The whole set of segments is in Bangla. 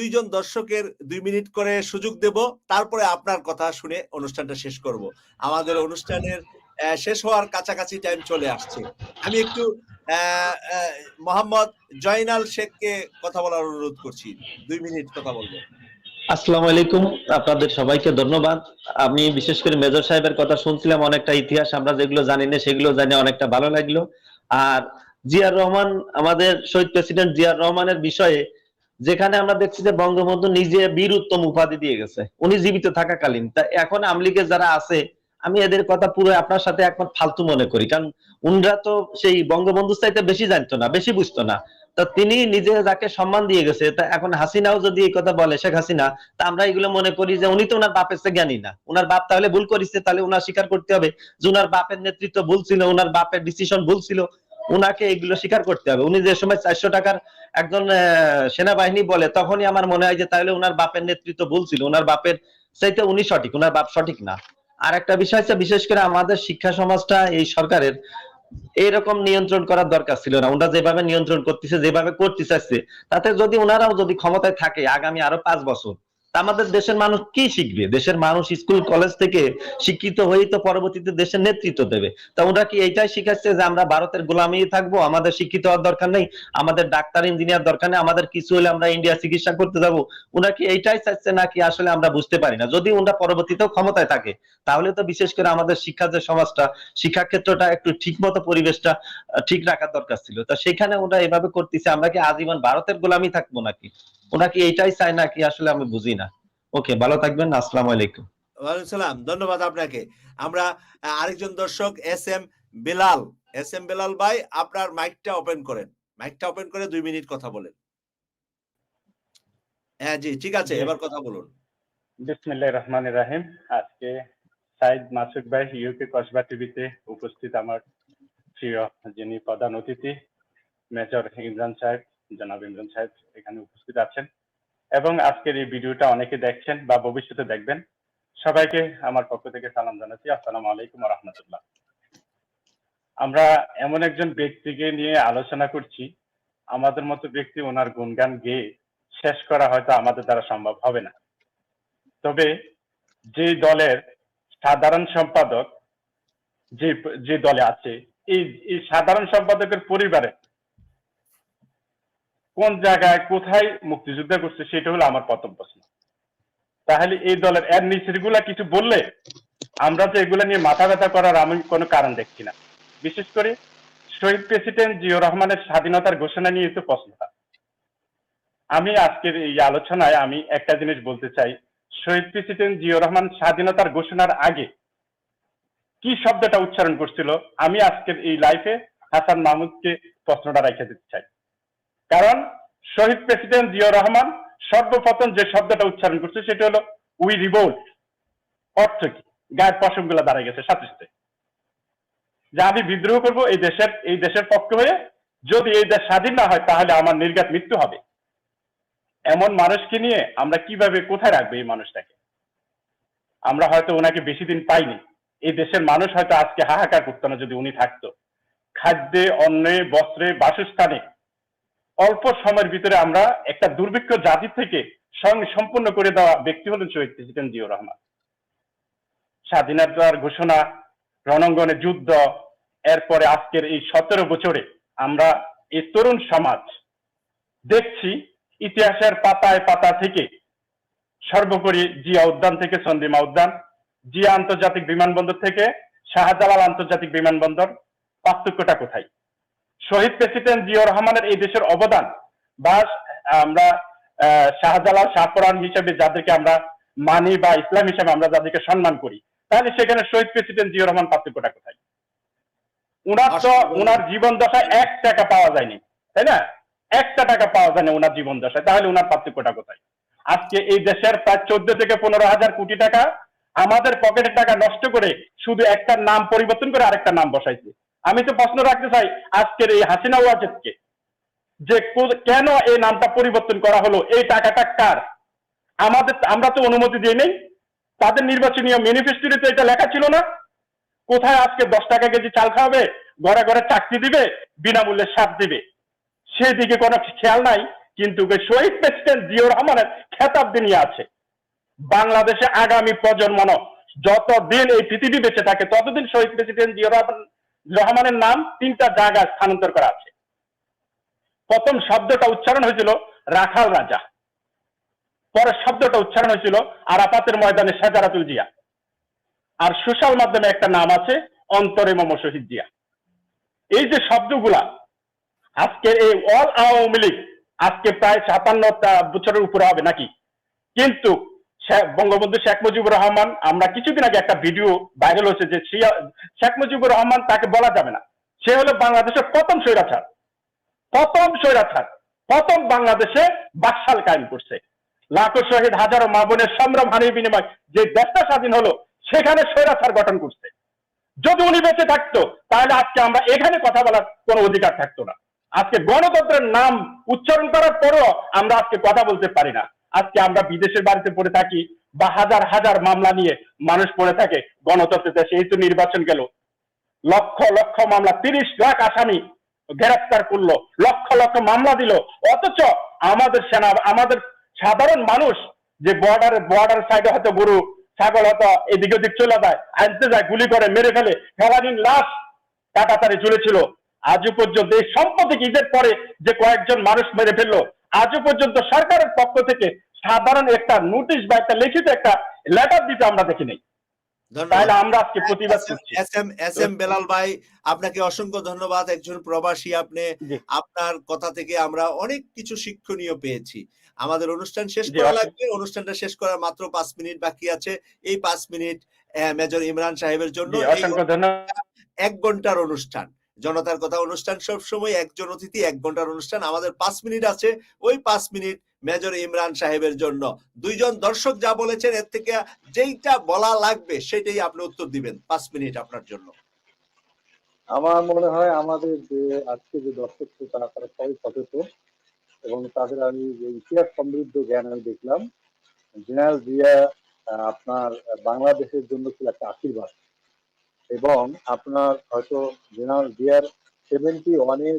দুইজন দর্শকের দুই মিনিট করে সুযোগ দেব, তারপরে আপনার কথা শুনে অনুষ্ঠানটা শেষ করব। আমাদের অনুষ্ঠানের শেষ হওয়ার কাছাকাছি টাইম চলে আসছে। আমি একটু মোহাম্মদ জয়নাল শেখকে কথা বলার অনুরোধ করছি। দুই মিনিট কথা বলব। আসসালামু আলাইকুম। আপনাদের সবাইকে ধন্যবাদ। আমি বিশেষ করে মেজর সাহেবের কথা শুনছিলাম, অনেকটা ইতিহাস আমরা যেগুলো জানি না, সেগুলো জানি অনেকটা ভালো লাগল। আর জিয়ার রহমান, আমাদের শহীদ প্রেসিডেন্ট জিয়ার রহমানের বিষয়ে যেখানে আমরা দেখছি যে বঙ্গবন্ধু নিজে বীর উত্তম উপাধি দিয়ে গেছে। উনি জীবিত থাকাকালীন। তা এখন আমলিগে যারা আছে, আমি এদের কথা পুরো আপনার সাথে একমত ফালতু মনে করি। কারণ উনরা তো সেই বঙ্গবন্ধু চাইতে বেশি জানতো না, বেশি বুঝতো না। তা তিনি নিজে যাকে সম্মান দিয়ে গেছে, তা এখন হাসিনাও যদি এই কথা বলে, শেখ হাসিনা, তা আমরা এগুলো মনে করি যে উনি তো ওনার বাপের চেয়ে জ্ঞানী না। ওনার বাপ তাহলে ভুল করেছে, তাহলে ওনার স্বীকার করতে হবে। যে ওনার বাপের নেতৃত্ব ভুল ছিল ওনার বাপের ডিসিশন ভুল ছিল ওনাকে এগুলো স্বীকার করতে হবে। উনি যে সময় চারশো টাকার একজন সেনাবাহিনী বলে, তখনই আমার মনে হয় যে তাহলে ওনার বাপের নেতৃত্ব ভুল ছিল। ওনার বাপের চাইতে উনি সঠিক ওনার বাপ সঠিক না। আর একটা বিষয় হচ্ছে, বিশেষ করে আমাদের শিক্ষা সমাজটা এই সরকারের এইরকম নিয়ন্ত্রণ করার দরকার ছিল না। ওনারা যেভাবে নিয়ন্ত্রণ করতেছে, যেভাবে করতে চাচ্ছে তাতে যদি ওনারাও যদি ক্ষমতায় থাকে আগামী আরও পাঁচ বছর আমাদের দেশের মানুষ কি শিখবে? দেশের মানুষ স্কুল কলেজ থেকে শিক্ষিত হয়েই তো পরবর্তীতে দেশের নেতৃত্ব দেবে। তা ওরা কি এইটাই শিখাচ্ছে যে আমরা ভারতের গোলামি থাকব? আমাদের শিক্ষিত হওয়ার দরকার নেই, আমাদের ডাক্তার ইঞ্জিনিয়ার দরকার নেই, আমাদের কিছু হলে আমরা ইন্ডিয়া চিকিৎসা করতে যাব। ওরা কি এইটাই চাচ্ছে নাকি আসলে আমরা বুঝতে পারি না? যদি ওরা পরবর্তীতেও ক্ষমতায় থাকে, তাহলে তো বিশেষ করে আমাদের শিক্ষা যে সমাজটা, শিক্ষা ক্ষেত্রটা একটু ঠিক মতো পরিবেশটা ঠিক রাখার দরকার ছিল। তা সেখানে ওরা এভাবে করতেছে, আমরা কি আজীবন ভারতের গোলামি থাকব নাকি? ওরা কি এইটাই চায় নাকি আসলে আমি বুঝি না? ওকে ভালো থাকবেন আসসালামু আলাইকুম। ওয়ালাইকুম সালাম ধন্যবাদ আপনাকে। আমরা আরেকজন দর্শক S M Belal. S M Belal ভাই আপনার মাইকটা ওপেন করেন। মাইকটা ওপেন করে দুই মিনিট কথা বলেন। হ্যাঁ জি ঠিক আছে এবার কথা বলুন। বিসমিল্লাহ রহমান রাহিম। আজকে সাইদ মাসুক ভাই ইউকে কসবা টিভিতে উপস্থিত আমার প্রিয় যিনি প্রধান অতিথি মেজর ইমরান সাহেব। জনাব ইমরান সাহেব এখানে উপস্থিত আছেন। এবং আজকের এই ভিডিওটা অনেকে দেখছেন বা ভবিষ্যতে দেখবেন। সবাইকে আমার পক্ষ থেকে সালাম জানাচ্ছি। আসসালামু আলাইকুম রহমতুল্লাহ আমরা এমন একজন ব্যক্তিকে নিয়ে আলোচনা করছি। আমাদের মতো ব্যক্তি ওনার গুণগান গেয়ে শেষ করা হয়তো আমাদের দ্বারা সম্ভব হবে না। তবে যে দলের সাধারণ সম্পাদক যে যে দলে আছে এই সাধারণ সম্পাদকের পরিবারে কোন জায়গায় কোথায় মুক্তিযুদ্ধ করছে সেটা হলো আমার প্রথম প্রশ্ন। তাহলে এই দলের এর কিছু বললে আমরা যে এগুলা নিয়ে মাথা ব্যথা করার আমি কোনো কারণ দেখছি না। বিশেষ করে শহীদ প্রেসিডেন্ট জিয়র রহমানের স্বাধীনতার ঘোষণা নিয়ে তো প্রশ্নটা। আমি আজকের এই আলোচনায় আমি একটা জিনিস বলতে চাই, শহীদ প্রেসিডেন্ট জিয়র রহমান স্বাধীনতার ঘোষণার আগে কি শব্দটা উচ্চারণ করছিল? আমি আজকের এই লাইফে হাসান মাহমুদকে প্রশ্নটা রেখে দিতে চাই। কারণ শহীদ প্রেসিডেন্ট জিয়র রহমান সর্বপ্রথম যে শব্দটা উচ্চারণ করছে সেটা হলো উই রিভোল্ট অর্থ কি? গায়ের পশমগুলা দাঁড়ায় গেছে সাথে সাথে। যে আমি বিদ্রোহ করব এই দেশের এই দেশের পক্ষে হয়ে। যদি এই দেশ স্বাধীন না হয়, তাহলে আমার নির্ঘাত মৃত্যু হবে। এমন মানুষকে নিয়ে আমরা কীভাবে কোথায় রাখব এই মানুষটাকে? আমরা হয়তো ওনাকে বেশি দিন পাইনি। এই দেশের মানুষ হয়তো আজকে হাহাকার করতো না যদি উনি থাকতো। খাদ্যে, অন্নে, বস্ত্রে, বাসস্থানে অল্প সময়ের ভিতরে আমরা একটা দুর্ভিক্ষ জাতি থেকে স্বয়ং সম্পূর্ণ করে দেওয়া ব্যক্তি হলেন শহীদ প্রেসিডেন্ট জিয়র রহমান। স্বাধীনতার ঘোষণা রণাঙ্গনে যুদ্ধ, এরপরে আজকের এই সতেরো বছরে আমরা এই তরুণ সমাজ দেখছি, ইতিহাসের পাতায় পাতা থেকে সর্বোপরি জিয়া উদ্যান থেকে চন্দ্রিমা উদ্যান, জিয়া আন্তর্জাতিক বিমানবন্দর থেকে শাহজালাল আন্তর্জাতিক বিমানবন্দর, পার্থক্যটা কোথায়? শহীদ প্রেসিডেন্ট জিয়া রহমানের এই দেশের অবদান বা আমরা শাহজালাল শাহপরান হিসেবে যাদেরকে আমরা মানি বা ইসলাম হিসেবে আমরা যাদেরকে সম্মান করি তাহলে সেখানে শহীদ প্রেসিডেন্ট জিয়া রহমান পার্থক্যটা কোথায়? উনার তো উনার জীবন দশায় এক টাকা পাওয়া যায়নি তাই না? একটা টাকা পাওয়া যায় না ওনার জীবন দশায় তাহলে ওনার পার্থক্যটা কোথায়? আজকে এই দেশের প্রায় চোদ্দ থেকে পনেরো হাজার কোটি টাকা আমাদের পকেটের টাকা নষ্ট করে শুধু একটা নাম পরিবর্তন করে আরেকটা নাম বসাইছে। আমি তো প্রশ্ন রাখতে চাই, আজকের এই হাসিনা ওয়াজেদকে, যে কেন এই নামটা পরিবর্তন করা হলো, এই টাকাটা কার? আমাদের আমরা তো অনুমতি দিয়ে নেই। তাদের নির্বাচনীয় ম্যানিফেস্টোতে তো এটা লেখা ছিল না। কোথায় আজকে দশ টাকা কেজি চাল খাওয়াবে, ঘরে ঘরে চাকরি দিবে, বিনামূল্যে সার দিবে? সেদিকে কোনো খেয়াল নাই, কিন্তু শহীদ প্রেসিডেন্ট জিয়াউর রহমানের খেতাব দিয়ে আছে। বাংলাদেশে আগামী প্রজন্ম যতদিন এই পৃথিবী বেঁচে থাকে, ততদিন শহীদ প্রেসিডেন্ট জিয়াউর রহমান রহমানের নাম তিনটা জায়গায় স্থানান্তর করা আছে। প্রথম শব্দটা উচ্চারণ হয়েছিল রাখাল রাজা। পরের শব্দটা উচ্চারণ হয়েছিল আরাফাতের ময়দানে সাজারাতুল জিয়া। আর সোশ্যাল মাধ্যমে একটা নাম আছে অন্তরে মম শহীদ জিয়া। এই যে শব্দগুলা আজকের এই অল আওয়ামী লীগ আজকে প্রায় সাতান্নটা বছরের উপরে হবে নাকি? কিন্তু বঙ্গবন্ধু শেখ মুজিবুর রহমান, আমরা কিছুদিন আগে একটা ভিডিও ভাইরাল হয়েছে যে শেখ মুজিবুর রহমান তাকে বলা যাবে না। সে হলো বাংলাদেশের প্রথম স্বৈরাচার। প্রথম স্বৈরাচার। প্রথম বাংলাদেশে বাকশাল কায়েম করছে। লাখো শহীদ হাজারো মা বোনের সম্ভ্রম হানির বিনিময় যে দেশটা স্বাধীন হলো, সেখানে স্বৈরাচার গঠন করছে। যদি উনি বেঁচে থাকতো, তাহলে আজকে আমরা এখানে কথা বলার কোনো অধিকার থাকতো না। আজকে গণতন্ত্রের নাম উচ্চারণ করার পরও আমরা আজকে কথা বলতে পারি না। আজকে আমরা বিদেশের বাড়িতে পড়ে থাকি, বা হাজার হাজার মামলা নিয়ে মানুষ পড়ে থাকে গণতন্ত্রের দেশে এই তো নির্বাচন গেল। লক্ষ লক্ষ মামলা, তিরিশ লাখ আসামি গ্রেফতার করল, লক্ষ লক্ষ মামলা দিল। অথচ আমাদের সেনা, আমাদের সাধারণ মানুষ যে বর্ডার বর্ডার সাইডে হয়তো গরু, ছাগল হয়তো এদিক ওদিক চলে যায়, আনতে যায়, গুলি করে, মেরে ফেলে ফেলানিন লাশ কাটাতারে ঝুলেছিল আজও পর্যন্ত এই সম্পত্তি ঈদের পরে যে কয়েকজন মানুষ মেরে ফেলল আজও পর্যন্ত সরকারের পক্ষ থেকে সাধারণ একটা নোটিশ বা একটা লিখিত একটা লেটার দিতে আমরা দেখি নাই। তাহলে আমরা আজকে প্রতিবাদ করছি। S M S M Belal ভাই আপনাকে অসংখ্য ধন্যবাদ। একজন প্রবাসী আপনি আপনার কথা থেকে আমরা অনেক কিছু শিক্ষণীয় পেয়েছি। আমাদের অনুষ্ঠান শেষ করা লাগবে। অনুষ্ঠানটা শেষ করার মাত্র পাঁচ মিনিট বাকি আছে। এই পাঁচ মিনিট মেজর ইমরান সাহেবের জন্য অসংখ্য ধন্যবাদ। এক ঘণ্টার অনুষ্ঠান। জনতার কথা অনুষ্ঠান সব সময় একজন অতিথি, এক ঘণ্টার অনুষ্ঠান। আমাদের পাঁচ মিনিট আছে। ওই পাঁচ মিনিট মেজর ইমরান সাহেবের জন্য। দুইজন দর্শক যা বলেছেন, এর থেকে যেইটা বলা লাগবে, সেটাই আপনি উত্তর দিবেন পাঁচ মিনিট আপনার জন্য। আমার মনে হয় আমাদের যে আজকে যে দর্শক শ্রোতা তারা সবাই সচেতন, এবং তাদের আমি যে ইতিহাস সমৃদ্ধ জ্ঞান আমি দেখলাম, জেনারেল জিয়া আপনার বাংলাদেশের জন্য ছিল একটা আশীর্বাদ। এবং আপনার হয়তো জেনারেল জিয়ার সেভেন্টি ওয়ানের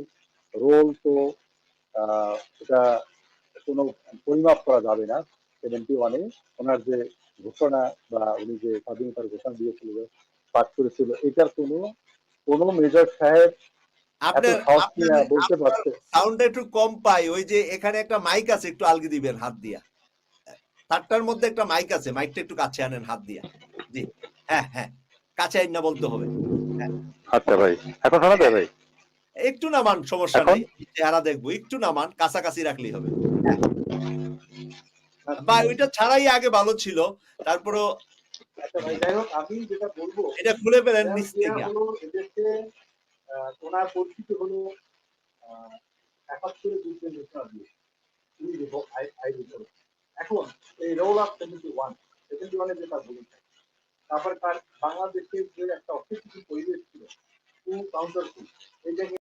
রোল তো এটা কোনো পরিমাপ করা যাবে না সেভেন্টি ওয়ানে ওনার যে ঘোষণা বা উনি যে স্বাধীনতার ঘোষণা দিয়েছিল পাঠ করেছিল এটার কোনো কোনো মেজর সাহেব বলতে পারছে। সাউন্ডটা একটু কম পাই ওই যে এখানে একটা মাইক আছে একটু আলগি দিবেন হাত দিয়া। তারটার মধ্যে একটা মাইক আছে মাইকটা একটু কাছে আনেন হাত দিয়া। জি হ্যাঁ হ্যাঁ। কাছে আইন না বলতে হবে। আচ্ছা ভাই এখন শোনা যায় ভাই? একটু নামান সমস্যা? নাই। চেহারা দেখব একটু নামান কাছাকাছি রাখলেই হবে। বা ওইটা ছাড়াই আগে ভালো ছিল তারপরেও আচ্ছা ভাই যাই হোক আমি যেটা বলব এটা খুলে ফেলেন নিচ থেকে। আহ, ওনার পরিচিতি হলো একাত্তরে যুদ্ধের ঘোষণা দিয়ে। তিনি যে ভো- আই- আই দিতে এখন এই roll of seventy one seventy ওয়ানে যে তার ভূমিকা তারপরে তার বাংলাদেশের যে একটা অস্থিতিশীল পরিবেশ ছিল কাউন্টার এই